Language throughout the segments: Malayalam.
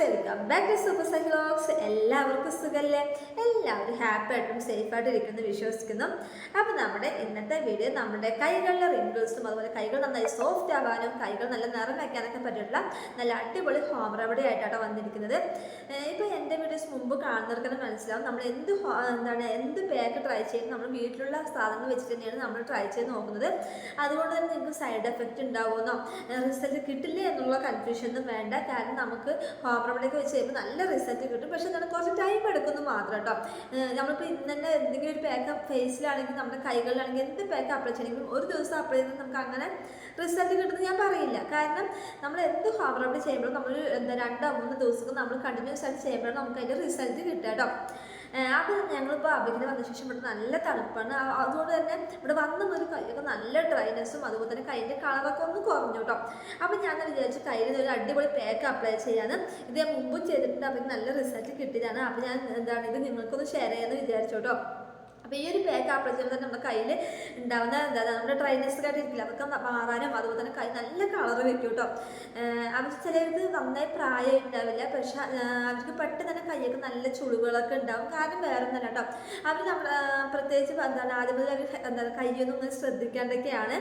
Welcome back to super Cyclox എല്ലാവർക്കും സുഖമല്ലേ എല്ലാവരും ഹാപ്പി ആയിട്ടും സേഫ് ആയിട്ട് ഇരിക്കുന്നു വിശ്വസിക്കുന്നു. അപ്പോൾ നമ്മുടെ ഇന്നത്തെ വീഡിയോ നമ്മുടെ കൈകളിലെ റിങ്കിൾസും അതുപോലെ കൈകൾ നന്നായി സോഫ്റ്റ് ആവാനും കൈകൾ നല്ല നിറം വയ്ക്കാനൊക്കെ പറ്റിയിട്ടുള്ള നല്ല അടിപൊളി ഹോം റെമഡി ആയിട്ടാണ് വന്നിരിക്കുന്നത്. ഇപ്പോൾ എന്റെ വീഡിയോസ് മുമ്പ് കാണുന്നവർക്ക് മനസ്സിലാവും. നമ്മൾ എന്ത് എന്താണ് എന്ത് പാക്ക് ട്രൈ ചെയ്യും നമ്മൾ വീട്ടിലുള്ള സാധനങ്ങൾ വെച്ചിട്ട് തന്നെയാണ് നമ്മൾ ട്രൈ ചെയ്ത് നോക്കുന്നത്. അതുകൊണ്ട് തന്നെ നിങ്ങൾക്ക് സൈഡ് എഫക്റ്റ് ഉണ്ടാവുമെന്നോ റിസൾട്ട് കിട്ടില്ല എന്നുള്ള കൺഫ്യൂഷൻ ഒന്നും വേണ്ട. കാരണം നമുക്ക് ഹോം റെമഡിയൊക്കെ വെച്ച് കഴിയുമ്പോൾ നല്ല റിസൾട്ട് കിട്ടും. പക്ഷെ നമ്മൾ കുറച്ച് ടൈം എടുക്കുന്നു മാത്രം കേട്ടോ. നമ്മളിപ്പോൾ ഇന്ന് തന്നെ എന്തെങ്കിലും ഒരു പാക്ക് ഫേസിലാണെങ്കിൽ നമ്മുടെ കൈകളിലാണെങ്കിൽ എന്ത് പാക്ക് അപ്ലൈ ചെയ്യണമെങ്കിലും ഒരു ദിവസം അപ്ലൈ ചെയ്താൽ നമുക്ക് അങ്ങനെ റിസൾട്ട് കിട്ടുന്നത് ഞാൻ പറയില്ല. കാരണം നമ്മൾ എന്ത് ഹോം റെമഡി ചെയ്യുമ്പോഴും നമ്മൾ എന്താ രണ്ടോ മൂന്ന് ദിവസം നമ്മൾ കണ്ടിന്യൂസ് ആയിട്ട് ചെയ്യുമ്പോഴാണ് നമുക്ക് അതിന്റെ റിസൾട്ട് കിട്ടുക കേട്ടോ. അപ്പോൾ ഞങ്ങളിപ്പോൾ അബിക്കിന് വന്ന ശേഷം ഇവിടെ നല്ല തണുപ്പാണ്. അതുകൊണ്ട് തന്നെ ഇവിടെ വന്ന ഒരു കൈയൊക്കെ നല്ല ഡ്രൈനെസ്സും അതുപോലെ തന്നെ കൈന്റെ കളറൊക്കെ ഒന്ന് കുറഞ്ഞു കേട്ടോ അപ്പം ഞാൻ വിചാരിച്ചു കയ്യിൽ ഒരു അടിപൊളി പാക്ക് അപ്ലൈ ചെയ്യാന്ന്. ഇത് മുമ്പും ചെയ്തിട്ടുണ്ട്. അപ്പം നല്ല റിസൾട്ട് കിട്ടിയതാണ്. അപ്പം ഞാൻ എന്താണ് ഇത് നിങ്ങൾക്കൊന്ന് ഷെയർ ചെയ്യാമെന്ന് വിചാരിച്ചു കേട്ടോ അപ്പോൾ ഈ ഒരു പാക്ക് ചെയ്യുമ്പോൾ തന്നെ നമ്മുടെ കയ്യിൽ ഉണ്ടാവുന്ന എന്താ നമ്മുടെ ഡ്രൈനെസ് ആയിട്ട് ഇരിക്കില്ല അതൊക്കെ മാറാനും അതുപോലെ തന്നെ കൈ നല്ല കളർ വെക്കും കേട്ടോ. അവർ ചിലർക്ക് നന്നായി പ്രായം ഉണ്ടാവില്ല പക്ഷെ അവർക്ക് പെട്ടെന്ന് തന്നെ കൈയൊക്കെ നല്ല ചുളിവുകളൊക്കെ ഉണ്ടാവും. കാരണം വേറെ ഒന്നല്ല കേട്ടോ. അവർ നമ്മൾ പ്രത്യേകിച്ച് എന്താണ് ആദ്യം മുതൽ അവർ എന്താണ് കൈയൊന്നും ശ്രദ്ധിക്കേണ്ടതൊക്കെയാണ്.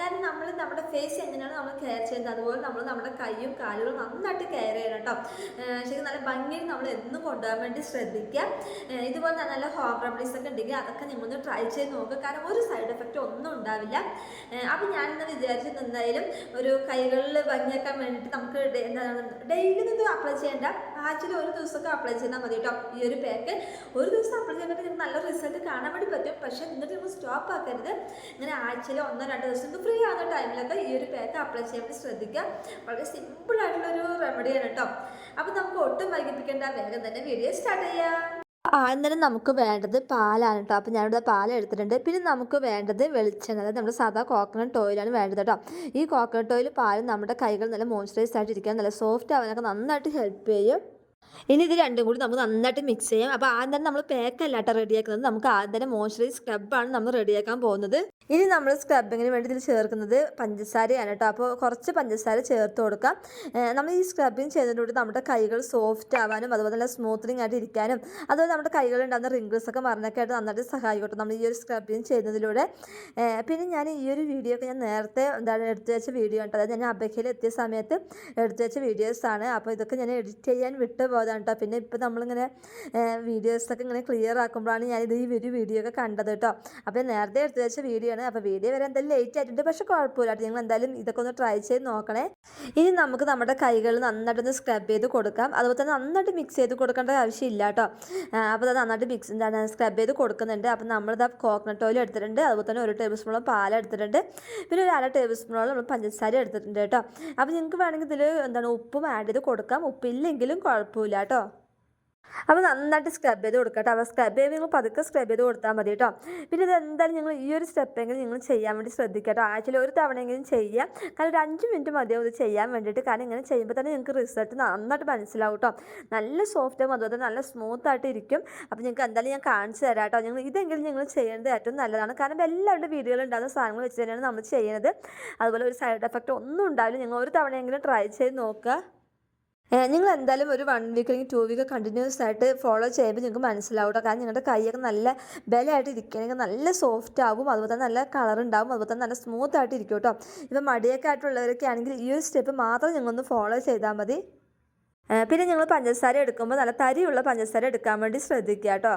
കാരണം നമ്മൾ നമ്മുടെ ഫേസ് എങ്ങനെയാണ് നമ്മൾ കെയർ ചെയ്യുന്നത് അതുപോലെ നമ്മൾ നമ്മുടെ കൈയും കാലുകളും നന്നായിട്ട് കെയർ ചെയ്യണം കേട്ടോ. ശരിക്കും നല്ല ഭംഗിയിൽ നമ്മൾ എന്നും കൊണ്ടുപോകാൻ വേണ്ടി ശ്രദ്ധിക്കുക. ഇതുപോലെ തന്നെ നല്ല ഹോം റെമഡീസ് ഒക്കെ ഉണ്ടെങ്കിൽ അതൊക്കെ നിങ്ങളൊന്ന് ട്രൈ ചെയ്ത് നോക്കുക കാരണം ഒരു സൈഡ് എഫക്റ്റ് ഒന്നും ഉണ്ടാവില്ല. അപ്പം ഞാനിന്ന് വിചാരിച്ചത് എന്തായാലും ഒരു കൈകളിൽ ഭംഗിയാക്കാൻ വേണ്ടിയിട്ട് നമുക്ക് എന്താണ് ഡെയിലി നിന്ന് അപ്ലൈ ചെയ്യേണ്ട. ആഴ്ചയിൽ ഒരു ദിവസമൊക്കെ അപ്ലൈ ചെയ്താൽ മതി കേട്ടോ ഈ ഒരു പാക്ക് ഒരു ദിവസം അപ്ലൈ ചെയ്തിട്ട് നിങ്ങൾക്ക് നല്ല റിസൾട്ട് കാണാൻ വേണ്ടി പറ്റും. പക്ഷേ എന്നിട്ട് നമ്മൾ സ്റ്റോപ്പ് ആക്കരുത്. ഇങ്ങനെ ആഴ്ചയിൽ ഒന്നോ രണ്ടോ ദിവസം നിങ്ങൾക്ക് ഫ്രീ ആവുന്ന ടൈമിലൊക്കെ ഈ ഒരു പാക്ക് അപ്ലൈ ചെയ്യാൻ വേണ്ടി ശ്രദ്ധിക്കുക. വളരെ സിമ്പിൾ ആയിട്ടുള്ളൊരു റെമഡിയാണ് കേട്ടോ അപ്പം നമുക്ക് ഒട്ടും വൈകിപ്പിക്കേണ്ട. വേഗം തന്നെ വീഡിയോ സ്റ്റാർട്ട് ചെയ്യാം. തന്നെ നമുക്ക് വേണ്ടത് പാലാണ് കേട്ടോ അപ്പോൾ ഞാനിവിടെ പാൽ എടുത്തിട്ടുണ്ട്. പിന്നെ നമുക്ക് വേണ്ടത് വെളിച്ചെണ്ണ. അതായത് നമ്മുടെ സാധാ കോക്കനട്ട് ഓയിലാണ് വേണ്ടത് കേട്ടോ ഈ കോക്കനട്ട് ഓയിൽ പാലും നമ്മുടെ കൈകൾ നല്ല മോയ്സ്ചറൈസ് ആയിട്ട് ഇരിക്കാൻ നല്ല സോഫ്റ്റ് ആവാനൊക്കെ നന്നായിട്ട് ഹെൽപ്പ് ചെയ്യും. ഇനി ഇത് രണ്ടും കൂടി നമുക്ക് നന്നായിട്ട് മിക്സ് ചെയ്യാം. അപ്പോൾ ആദ്യം തന്നെ നമ്മൾ പാക്ക് അല്ലാട്ട റെഡിയാക്കുന്നത് നമുക്ക് ആദ്യം തന്നെ മോയ്സ്ചറൈസ് സ്ക്രബാണ് നമ്മൾ റെഡിയാക്കാൻ പോകുന്നത്. ഇനി നമ്മൾ സ്ക്രബിങ്ങിന് വേണ്ടി ഇതിൽ ചേർക്കുന്നത് പഞ്ചസാരയാണ് കേട്ടോ. അപ്പോൾ കുറച്ച് പഞ്ചസാര ചേർത്ത് കൊടുക്കാം. നമ്മൾ ഈ സ്ക്രബിങ് ചെയ്യുന്നതിലൂടെ നമ്മുടെ കൈകൾ സോഫ്റ്റ് ആവാനും അതുപോലെ തന്നെ സ്മൂത്തനിങ് ആയിട്ട് ഇരിക്കാനും അതുപോലെ നമ്മുടെ കൈകളിൽ ഉണ്ടാകുന്ന റിങ്കിൾസ് ഒക്കെ മറന്നൊക്കെ ആയിട്ട് നന്നായിട്ട് സഹായിക്കട്ടെ നമ്മൾ ഈ ഒരു സ്ക്രബിങ് ചെയ്യുന്നതിലൂടെ പിന്നെ ഞാൻ ഈ ഒരു വീഡിയോ ഒക്കെ ഞാൻ നേരത്തെ എന്താണ് എടുത്തു വെച്ച വീഡിയോ ഉണ്ട് അതായത് ഞാൻ അബക്കയിൽ എത്തിയ സമയത്ത് എടുത്തു വെച്ച വീഡിയോസാണ് അപ്പോൾ ഇതൊക്കെ ഞാൻ എഡിറ്റ് ചെയ്യാൻ വിട്ടു പോയതാണ് കേട്ടോ പിന്നെ ഇപ്പോൾ നമ്മളിങ്ങനെ വീഡിയോസൊക്കെ ഇങ്ങനെ ക്ലിയർ ആക്കുമ്പോഴാണ് ഞാനിത് ഈ ഒരു വീഡിയോ ഒക്കെ കണ്ടത് കേട്ടോ. അപ്പോൾ നേരത്തെ എടുത്തു വെച്ച വീഡിയോ ആണ്. അപ്പോൾ വീഡിയോ വരെ എന്തായാലും ലേറ്റ് ആയിട്ടുണ്ട്. പക്ഷേ കുഴപ്പമില്ല നിങ്ങൾ എന്തായാലും ഇതൊക്കെ ഒന്ന് ട്രൈ ചെയ്ത് നോക്കണേ. ഇനി നമുക്ക് നമ്മുടെ കൈകൾ നന്നായിട്ടൊന്ന് സ്ക്രബ് ചെയ്ത് കൊടുക്കാം. അതുപോലെ തന്നെ നന്നായിട്ട് മിക്സ് ചെയ്ത് കൊടുക്കേണ്ട ആവശ്യമില്ല കേട്ടോ. അപ്പോൾ അത് നന്നായിട്ട് മിക്സ് എന്താണ് സ്ക്രബ് ചെയ്ത് കൊടുക്കുന്നുണ്ട്. അപ്പോൾ നമ്മളിതാ കോക്കനട്ട് ഓയിൽ എടുത്തിട്ടുണ്ട്. അതുപോലെ തന്നെ ഒരു ടേബിൾ സ്പൂണോളം പാൽ എടുത്തിട്ടുണ്ട്. പിന്നെ ഒരു അര ടേബിൾ സ്പൂണോളം നമ്മൾ പഞ്ചസാര എടുത്തിട്ടുണ്ട് കേട്ടോ. അപ്പോൾ നിങ്ങൾക്ക് വേണമെങ്കിൽ ഇതിൽ എന്താണ് ഉപ്പും ആഡ് ചെയ്ത് കൊടുക്കാം. ഉപ്പില്ലെങ്കിലും കുഴപ്പമില്ല. കേട്ടോ അപ്പോൾ നന്നായിട്ട് സ്ക്രബ് ചെയ്ത് കൊടുക്കട്ടോ അപ്പോൾ സ്ക്രബ് ചെയ്യുമ്പോൾ നിങ്ങൾ പതുക്കെ സ്ക്രബ് ചെയ്ത് കൊടുത്താൽ മതി കേട്ടോ പിന്നെ ഇത് എന്തായാലും നിങ്ങൾ ഈ ഒരു സ്റ്റെപ്പെങ്കിലും നിങ്ങൾ ചെയ്യാൻ വേണ്ടി ശ്രദ്ധിക്കുക കേട്ടോ ആഴ്ചയിൽ ഒരു തവണയെങ്കിലും ചെയ്യുക കാരണം ഒരു അഞ്ച് മിനിറ്റ് മതിയാവും ഇത് ചെയ്യാൻ വേണ്ടിയിട്ട്. കാരണം ഇങ്ങനെ ചെയ്യുമ്പോൾ തന്നെ നിങ്ങൾക്ക് റിസൾട്ട് നന്നായിട്ട് മനസ്സിലാവും കേട്ടോ നല്ല സോഫ്റ്റും അതുപോലെ നല്ല സ്മൂത്ത് ആയിട്ട് ഇരിക്കും. അപ്പോൾ നിങ്ങൾക്ക് എന്തായാലും ഞാൻ കാണിച്ചു തരാം കേട്ടോ നിങ്ങൾ ഇതെങ്കിലും നിങ്ങൾ ചെയ്യേണ്ടത് ഏറ്റവും നല്ലതാണ്. കാരണം എല്ലാവരുടെ വീടുകളിൽ ഉണ്ടാകുന്ന സാധനങ്ങൾ വെച്ച് തന്നെയാണ് നമ്മൾ ചെയ്യുന്നത്. അതുപോലെ ഒരു സൈഡ് എഫക്റ്റ് ഒന്നും ഉണ്ടാവില്ല. നിങ്ങൾ ഒരു തവണയെങ്കിലും ട്രൈ ചെയ്ത് നോക്കുക. നിങ്ങൾ എന്തായാലും ഒരു വൺ വീക്ക് അല്ലെങ്കിൽ ടു വീക്ക് കണ്ടിന്യൂസ് ആയിട്ട് ഫോളോ ചെയ്യുമ്പോൾ നിങ്ങൾക്ക് മനസ്സിലാവും കാരണം നിങ്ങളുടെ കൈയൊക്കെ നല്ല ബലമായിട്ട് ഇരിക്കുകയാണെങ്കിൽ നല്ല സോഫ്റ്റ് ആകും അതുപോലെ തന്നെ നല്ല കളർ ഉണ്ടാകും അതുപോലെ തന്നെ നല്ല സ്മൂത്ത് ആയിട്ട് ഇരിക്കും കേട്ടോ ഇപ്പം മടിയൊക്കെ ആയിട്ടുള്ളവരൊക്കെ ആണെങ്കിൽ ഈ ഒരു സ്റ്റെപ്പ് മാത്രം നിങ്ങളൊന്ന് ഫോളോ ചെയ്താൽ മതി. പിന്നെ നിങ്ങൾ പഞ്ചസാര എടുക്കുമ്പോൾ നല്ല തരിയുള്ള പഞ്ചസാര എടുക്കാൻ വേണ്ടി ശ്രദ്ധിക്കുക കേട്ടോ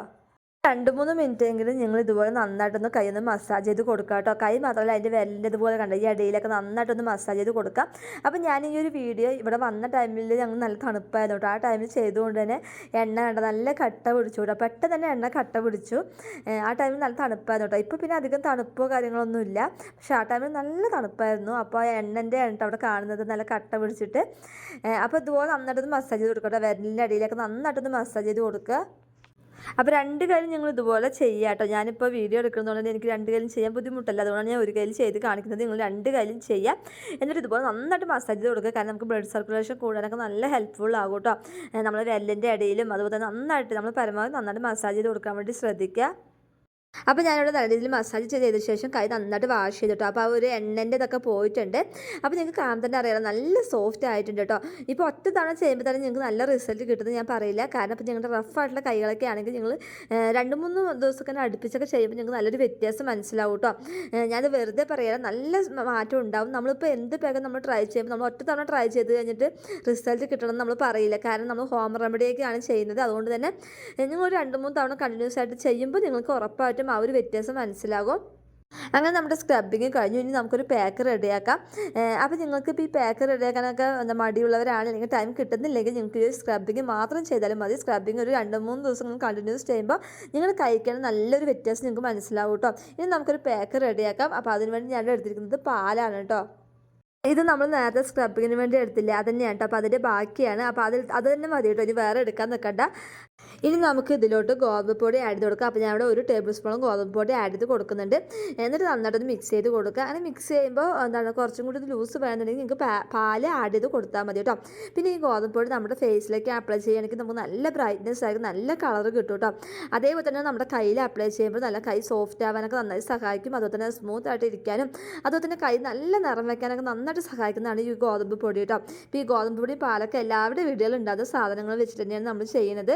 രണ്ട് മൂന്ന് മിനിറ്റ് എങ്കിലും നിങ്ങൾ ഇതുപോലെ നന്നായിട്ടൊന്ന് കൈ ഒന്ന് മസാജ് ചെയ്ത് കൊടുക്കുക കേട്ടോ. കൈ മാത്രമല്ല അതിന്റെ വിരലിന്റെ ഇതുപോലെ കണ്ട? ഈ ഇടയിലൊക്കെ നന്നായിട്ടൊന്ന് മസാജ് ചെയ്ത് കൊടുക്കാം അപ്പോൾ ഞാൻ ഈ ഒരു വീഡിയോ ഇവിടെ വന്ന ടൈമിൽ ഞങ്ങൾ നല്ല തണുപ്പായിരുന്നു കേട്ടോ. ആ ടൈമിൽ ചെയ്തുകൊണ്ട് തന്നെ എണ്ണ കണ്ട? നല്ല കട്ട പിടിച്ചു കേട്ടോ. പെട്ടെന്ന് തന്നെ എണ്ണ കട്ട പിടിച്ചു. ആ ടൈമിൽ നല്ല തണുപ്പായിരുന്നു കേട്ടോ. ഇപ്പോൾ പിന്നെ അധികം തണുപ്പോ കാര്യങ്ങളൊന്നും ഇല്ല. പക്ഷേ ആ ടൈമിൽ നല്ല തണുപ്പായിരുന്നു. അപ്പോൾ ആ എണ്ണന്റെ എണ്ണ അവിടെ കാണുന്നത് നല്ല കട്ട പിടിച്ചിട്ട്. അപ്പോൾ ഇതുപോലെ നന്നായിട്ടൊന്ന് മസാജ് ചെയ്ത് കൊടുക്കുക കേട്ടോ. വിരലിന്റെ അടിയിലൊക്കെ നന്നായിട്ടൊന്ന് മസാജ് ചെയ്ത് കൊടുക്കുക. അപ്പോൾ രണ്ട് കാര്യം ഞങ്ങൾ ഇതുപോലെ ചെയ്യുക കേട്ടോ. ഞാനിപ്പോൾ വീഡിയോ എടുക്കുന്നതുകൊണ്ട് എനിക്ക് രണ്ട് കാര്യം ചെയ്യാൻ ബുദ്ധിമുട്ടല്ല. അതുകൊണ്ടാണ് ഞാൻ ഒരു കയ്യിൽ ചെയ്ത് കാണിക്കുന്നത്. നിങ്ങൾ രണ്ട് കാര്യം ചെയ്യാം. എന്നിട്ട് ഇതുപോലെ നന്നായിട്ട് മസാജ് ചെയ്ത് കൊടുക്കുക. കാരണം നമുക്ക് ബ്ലഡ് സർക്കുലേഷൻ കൂടാനൊക്കെ നല്ല ഹെൽപ്ഫുൾ ആകും കേട്ടോ. നമ്മൾ വെല്ലിന്റെ ഇടയിലും അതുപോലെ തന്നെ നന്നായിട്ട് നമ്മൾ പരമാവധി നന്നായിട്ട് മസാജ് ചെയ്ത് കൊടുക്കാൻ വേണ്ടി ശ്രദ്ധിക്കുക. അപ്പോൾ ഞാനിവിടെ നല്ല രീതിയിൽ മസാജ് ചെയ്തതിന് ശേഷം കൈ നന്നായിട്ട് വാഷ് ചെയ്തിട്ടോ. അപ്പോൾ ആ ഒരു എണ്ണന്റെ ഇതൊക്കെ പോയിട്ടുണ്ട്. അപ്പോൾ നിങ്ങൾക്ക് കാണാൻ തന്നെ അറിയാം നല്ല സോഫ്റ്റ് ആയിട്ടുണ്ട് കേട്ടോ. ഇപ്പോൾ ഒറ്റ തവണ ചെയ്യുമ്പോൾ തന്നെ നിങ്ങൾക്ക് നല്ല റിസൾട്ട് കിട്ടുന്നത് ഞാൻ പറയില്ല. കാരണം ഇപ്പോൾ നിങ്ങളുടെ റഫ് ആയിട്ടുള്ള കൈകളൊക്കെ ആണെങ്കിൽ നിങ്ങൾ രണ്ട് മൂന്ന് ദിവസമൊക്കെ അടുപ്പിച്ചൊക്കെ ചെയ്യുമ്പോൾ നിങ്ങൾക്ക് നല്ലൊരു വ്യത്യാസം മനസ്സിലാവും കേട്ടോ. ഞാനത് വെറുതെ പറയാം നല്ല മാറ്റം ഉണ്ടാവും. നമ്മളിപ്പോൾ എന്ത് പേകം നമ്മൾ ട്രൈ ചെയ്യുമ്പോൾ നമ്മൾ ഒറ്റ തവണ ട്രൈ ചെയ്ത് കഴിഞ്ഞിട്ട് റിസൾട്ട് കിട്ടണം നമ്മൾ പറയില്ല. കാരണം നമ്മൾ ഹോം റെമഡിയൊക്കെയാണ് ചെയ്യുന്നത്. അതുകൊണ്ട് തന്നെ നിങ്ങൾ രണ്ട് മൂന്ന് തവണ കണ്ടിന്യൂസ് ആയിട്ട് ചെയ്യുമ്പോൾ നിങ്ങൾക്ക് ഉറപ്പായിട്ടും ആ ഒരു വ്യത്യാസം മനസ്സിലാകും. അങ്ങനെ നമ്മുടെ സ്ക്രബിങ് കഴിഞ്ഞു. ഇനി നമുക്കൊരു പാക്ക് റെഡിയാക്കാം അപ്പോൾ നിങ്ങൾക്ക് ഇപ്പോൾ ഈ പാക്ക് റെഡിയാക്കാനൊക്കെ എന്താ മടിയുള്ളവരാണ്. അല്ലെങ്കിൽ ടൈം കിട്ടുന്നില്ലെങ്കിൽ നിങ്ങൾക്ക് ഈ സ്ക്രബിങ് മാത്രം ചെയ്താലും മതി. സ്ക്രബിങ് ഒരു രണ്ട് മൂന്ന് ദിവസം കണ്ടിന്യൂസ് ചെയ്യുമ്പോൾ നിങ്ങൾ കഴിക്കാൻ നല്ലൊരു വ്യത്യാസം നിങ്ങൾക്ക് മനസ്സിലാവും കേട്ടോ. ഇനി നമുക്കൊരു പാക്ക് റെഡിയാക്കാം അപ്പോൾ അതിനുവേണ്ടി ഞാൻ എടുത്തിരിക്കുന്നത് പാലാണ് കേട്ടോ. ഇത് നമ്മൾ നേരത്തെ സ്ക്രബിങ്ങിന് വേണ്ടി എടുത്തില്ലേ? അത് തന്നെയാണ് കേട്ടോ. അപ്പോൾ അതിന്റെ ബാക്കിയാണ്. അപ്പോൾ അതിൽ അത് തന്നെ മതി കേട്ടോ. ഇനി വേറെ എടുക്കാൻ നിൽക്കണ്ട. ഇനി നമുക്ക് ഇതിലോട്ട് ഗോതമ്പ് പൊടി ആഡ് ചെയ്ത് കൊടുക്കാം. അപ്പോൾ ഞാൻ ഇവിടെ ഒരു ടേബിൾ സ്പൂൺ ഗോതമ്പ് പൊടി ആഡ് ചെയ്ത് കൊടുക്കുന്നുണ്ട്. എന്നിട്ട് നന്നായിട്ടൊന്ന് മിക്സ് ചെയ്ത് കൊടുക്കുക. അങ്ങനെ മിക്സ് ചെയ്യുമ്പോൾ എന്താണ് കുറച്ചും കൂടി ലൂസ് വേണമെന്നുണ്ടെങ്കിൽ നിങ്ങൾക്ക് പാൽ ആഡ് ചെയ്ത് കൊടുത്താൽ മതി കേട്ടോ. പിന്നെ ഈ ഗോതമ്പ് പൊടി നമ്മുടെ ഫേസിലേക്ക് അപ്ലൈ ചെയ്യുകയാണെങ്കിൽ നമുക്ക് നല്ല ബ്രൈറ്റ്നെസ് ആയിരിക്കും. നല്ല കളർ കിട്ടും കേട്ടോ. അതേപോലെ തന്നെ നമ്മുടെ കയ്യിൽ അപ്ലൈ ചെയ്യുമ്പോൾ നല്ല കൈ സോഫ്റ്റ് ആവാനൊക്കെ നന്നായി സഹായിക്കും. അതുപോലെ തന്നെ സ്മൂത്ത് ആയിട്ട് ഇരിക്കാനും അതുപോലെ തന്നെ കൈ നല്ല നിറം വയ്ക്കാനൊക്കെ നന്നായിട്ട് സഹായിക്കുന്നതാണ് ഈ ഗോതമ്പ് പൊടി കേട്ടോ. ഇപ്പോൾ ഈ ഗോതമ്പ് പൊടി പാലൊക്കെ എല്ലാവരുടെ വീടുകളിൽ ഉണ്ടാകുന്ന സാധനങ്ങൾ വെച്ചിട്ട് തന്നെയാണ് നമ്മൾ ചെയ്യുന്നത്.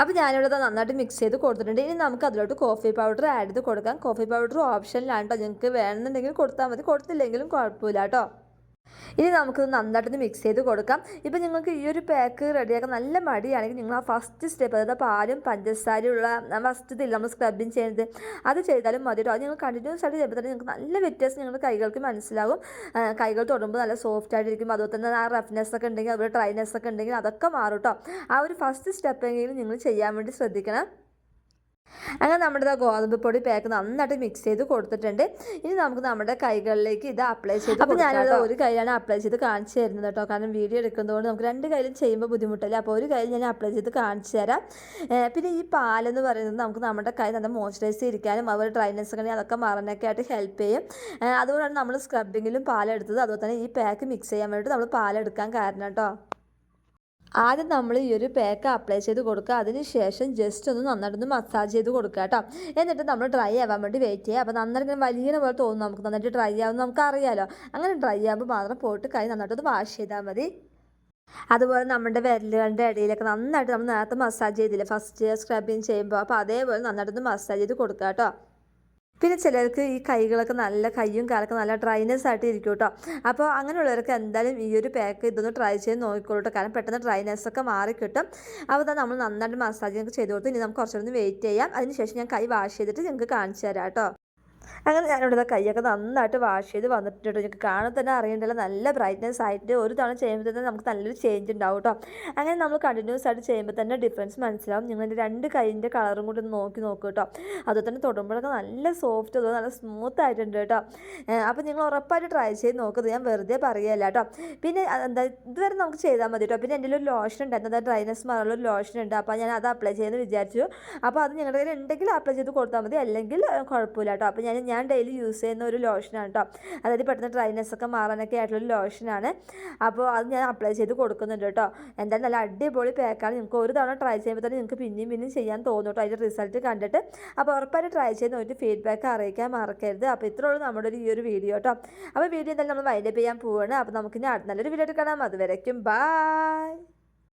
അപ്പോൾ ഞാനിവിടെ നന്നായിട്ട് മിക്സ് ചെയ്ത് കൊടുത്തിട്ടുണ്ട്. ഇനി നമുക്ക് അതിലോട്ട് കോഫി പൗഡർ ആഡ് ചെയ്ത് കൊടുക്കാം. കോഫി പൗഡർ ഓപ്ഷനിലാണ് കേട്ടോ നിങ്ങൾക്ക് വേണമെന്നുണ്ടെങ്കിൽ കൊടുത്താൽ മതി. കൊടുത്തില്ലെങ്കിലും കുഴപ്പമില്ല കേട്ടോ ഇനി നമുക്കിത് നന്നായിട്ടൊന്ന് മിക്സ് ചെയ്ത് കൊടുക്കാം. ഇപ്പം നിങ്ങൾക്ക് ഈ ഒരു പാക്ക് റെഡിയാക്കാൻ നല്ല മടിയാണെങ്കിൽ നിങ്ങൾ ആ ഫസ്റ്റ് സ്റ്റെപ്പ് അതായത് പാലും പഞ്ചസാരയുള്ള ഫസ്റ്റ് ഇതില്ല നമ്മൾ സ്ക്രബിങ് ചെയ്യുന്നത് അത് ചെയ്താലും മതി കേട്ടോ അത് നിങ്ങൾ കണ്ടിന്യൂസ് ആയിട്ട് ചെയ്യുമ്പോൾ തന്നെ നിങ്ങൾക്ക് നല്ല വ്യത്യാസം നിങ്ങളുടെ കൈകൾക്ക് മനസ്സിലാകും. കൈകൾ തൊടുമ്പോൾ നല്ല സോഫ്റ്റ് ആയിട്ടിരിക്കും. അതുപോലെ തന്നെ ആ റഫ്നെസ് ഒക്കെ ഉണ്ടെങ്കിൽ അതുപോലെ ഡ്രൈനെസ് ഒക്കെ ഉണ്ടെങ്കിൽ അതൊക്കെ മാറും കേട്ടോ ആ ഒരു ഫസ്റ്റ് സ്റ്റെപ്പെങ്കിലും നിങ്ങൾ ചെയ്യാൻ വേണ്ടി ശ്രദ്ധിക്കണം. അങ്ങനെ നമ്മുടെ ഗോതമ്പ് പൊടി പാക്ക് നന്നായിട്ട് മിക്സ് ചെയ്ത് കൊടുത്തിട്ടുണ്ട്. ഇനി നമുക്ക് നമ്മുടെ കൈകളിലേക്ക് ഇത് അപ്ലൈ ചെയ്ത് അപ്പോൾ ഞാനത് ഒരു കൈയിലാണ് അപ്ലൈ ചെയ്ത് കാണിച്ചു തരുന്നത് കേട്ടോ. കാരണം വീഡിയോ എടുക്കുന്നതുകൊണ്ട് നമുക്ക് രണ്ട് കൈയിലും ചെയ്യുമ്പോൾ ബുദ്ധിമുട്ടല്ലേ? അപ്പോൾ ഒരു കൈയിൽ ഞാൻ അപ്ലൈ ചെയ്ത് കാണിച്ചു തരാം. പിന്നെ ഈ പാലെന്ന് പറയുന്നത് നമുക്ക് നമ്മുടെ കൈ നല്ല മോയ്സ്ചറൈസ് ചെയ്തിരിക്കാനും അവർ ഡ്രൈനെസ് ഒക്കെ ഉണ്ടെങ്കിൽ അതൊക്കെ മറന്നൊക്കെ ആയിട്ട് ഹെൽപ്പ് ചെയ്യും. അതുകൊണ്ടാണ് നമ്മൾ സ്ക്രബിങ്ങിലും പാലെടുത്തത്. അതുപോലെ തന്നെ ഈ പാക്ക് മിക്സ് ചെയ്യാൻ വേണ്ടിയിട്ട് നമ്മൾ പാലെടുക്കാൻ കാരണം കേട്ടോ. ആദ്യം നമ്മൾ ഈ ഒരു പാക്ക് അപ്ലൈ ചെയ്ത് കൊടുക്കുക. അതിന് ശേഷം ജസ്റ്റ് ഒന്ന് നന്നായിട്ടൊന്ന് മസാജ് ചെയ്ത് കൊടുക്കുക കേട്ടോ. എന്നിട്ട് നമ്മൾ ഡ്രൈ ആവാൻ വേണ്ടി വെയിറ്റ് ചെയ്യുക. അപ്പോൾ നന്നായിട്ട് ഇങ്ങനെ വലിയ പോലെ തോന്നും നമുക്ക്. നന്നായിട്ട് ഡ്രൈ ആവും നമുക്ക് അറിയാലോ അങ്ങനെ ഡ്രൈ ആകുമ്പോൾ മാത്രം പോയിട്ട് കൈ നന്നായിട്ടൊന്ന് വാഷ് ചെയ്താൽ മതി. അതുപോലെ നമ്മുടെ വിരലുകളുടെ ഇടയിലൊക്കെ നന്നായിട്ട് നമ്മൾ നേരത്തെ മസാജ് ചെയ്തില്ലേ? ഫസ്റ്റ് സ്ക്രബിങ് ചെയ്യുമ്പോൾ അപ്പോൾ അതേപോലെ നന്നായിട്ടൊന്ന് മസാജ് ചെയ്ത് കൊടുക്കുക കേട്ടോ. പിന്നെ ചിലർക്ക് ഈ കൈകളൊക്കെ നല്ല കയ്യും കാലൊക്കെ നല്ല ഡ്രൈനെസ് ആയിട്ട് ഇരിക്കും കേട്ടോ. അപ്പോൾ അങ്ങനെയുള്ളവർക്ക് എന്തായാലും ഈ ഒരു പാക്ക് ഇതൊന്ന് ട്രൈ ചെയ്ത് നോക്കിക്കോളൂ കാരണം പെട്ടെന്ന് ഡ്രൈനെസ് ഒക്കെ മാറി കിട്ടും. അപ്പോൾ നമ്മൾ നന്നായിട്ട് മസാജ് ചെയ്ത് കൊടുത്ത്. ഇനി നമുക്ക് കുറച്ചുകൂടി വെയിറ്റ് ചെയ്യാം. അതിനുശേഷം ഞാൻ കൈ വാഷ് ചെയ്തിട്ട് നിങ്ങൾക്ക് കാണിച്ചു തരാം കേട്ടോ. അങ്ങനെ ഞാനിവിടെ കൈയൊക്കെ നന്നായിട്ട് വാഷ് ചെയ്ത് വന്നിട്ടുണ്ട് കേട്ടോ. നിങ്ങൾക്ക് കാണാൻ തന്നെ അറിയണ്ടല്ലോ. നല്ല ബ്രൈറ്റ്നെസ് ആയിട്ട് ഒരു തവണ ചെയ്യുമ്പോൾ തന്നെ നമുക്ക് നല്ലൊരു ചേഞ്ച് ഉണ്ടാവും കേട്ടോ. അങ്ങനെ നമ്മൾ കണ്ടിന്യൂസ് ആയിട്ട് ചെയ്യുമ്പോൾ തന്നെ ഡിഫറൻസ് മനസ്സിലാവും. നിങ്ങളുടെ രണ്ട് കൈയിന്റെ കളറും കൂടി ഒന്ന് നോക്കി നോക്കൂ കേട്ടോ. അതുപോലെ തന്നെ തൊടുമ്പോഴൊക്കെ നല്ല സോഫ്റ്റ് അതുപോലെ നല്ല സ്മൂത്ത് ആയിട്ടുണ്ട് കേട്ടോ. അപ്പോൾ നിങ്ങൾ ഉറപ്പായിട്ട് ട്രൈ ചെയ്ത് നോക്കുന്നത് ഞാൻ വെറുതെ പറയുകയല്ല കേട്ടോ. പിന്നെ എന്താ ഇതുവരെ നമുക്ക് ചെയ്താൽ മതി കേട്ടോ. പിന്നെ എന്റെ ഒരു ലോഷൻ ഉണ്ടായിരുന്നു അതായത് ഡ്രൈനസ് മാറുള്ള ഒരു ലോഷൻ ഉണ്ട്. അപ്പോൾ ഞാൻ അത് അപ്ലൈ ചെയ്യുമെന്ന് വിചാരിച്ചു. അപ്പോൾ അത് നിങ്ങളുടെ കയ്യിൽ ഉണ്ടെങ്കിൽ അപ്ലൈ ചെയ്ത് കൊടുത്താൽ മതി. അല്ലെങ്കിൽ കുഴപ്പമില്ല കേട്ടോ. അപ്പോൾ ഞാൻ ഞാൻ ഡെയിലി യൂസ് ചെയ്യുന്ന ഒരു ലോഷനാണ് കേട്ടോ അതായത് പെട്ടെന്ന് ഡ്രൈനെസ് ഒക്കെ മാറാനൊക്കെ ആയിട്ടുള്ള ലോഷനാണ് അപ്പോൾ അത് ഞാൻ അപ്ലൈ ചെയ്ത് കൊടുക്കുന്നുണ്ട് കേട്ടോ എന്തായാലും നല്ല അടിപൊളി പാക്കാണ് നിങ്ങൾക്ക് ഒരു തവണ ട്രൈ ചെയ്യുമ്പോൾ തന്നെ നിങ്ങൾക്ക് പിന്നെയും പിന്നെയും ചെയ്യാൻ തോന്നും കേട്ടോ അതിന്റെ റിസൾട്ട് കണ്ടിട്ട്. അപ്പോൾ ഉറപ്പായിട്ട് ട്രൈ ചെയ്ത് നോക്കിയിട്ട് ഫീഡ്ബാക്ക് അറിയിക്കാൻ മറക്കരുത്. അപ്പോൾ ഇത്രേ ഉള്ളൂ നമ്മുടെ ഒരു ഈ ഒരു വീഡിയോ കേട്ടോ അപ്പോൾ വീഡിയോ എന്തായാലും നമ്മൾ വൈൻഡപ്പ് ചെയ്യാൻ പോവുകയാണ് അപ്പോൾ നമുക്കിനി നല്ലൊരു വീഡിയോ എടുക്കണം അതുവരയ്ക്കും ബൈ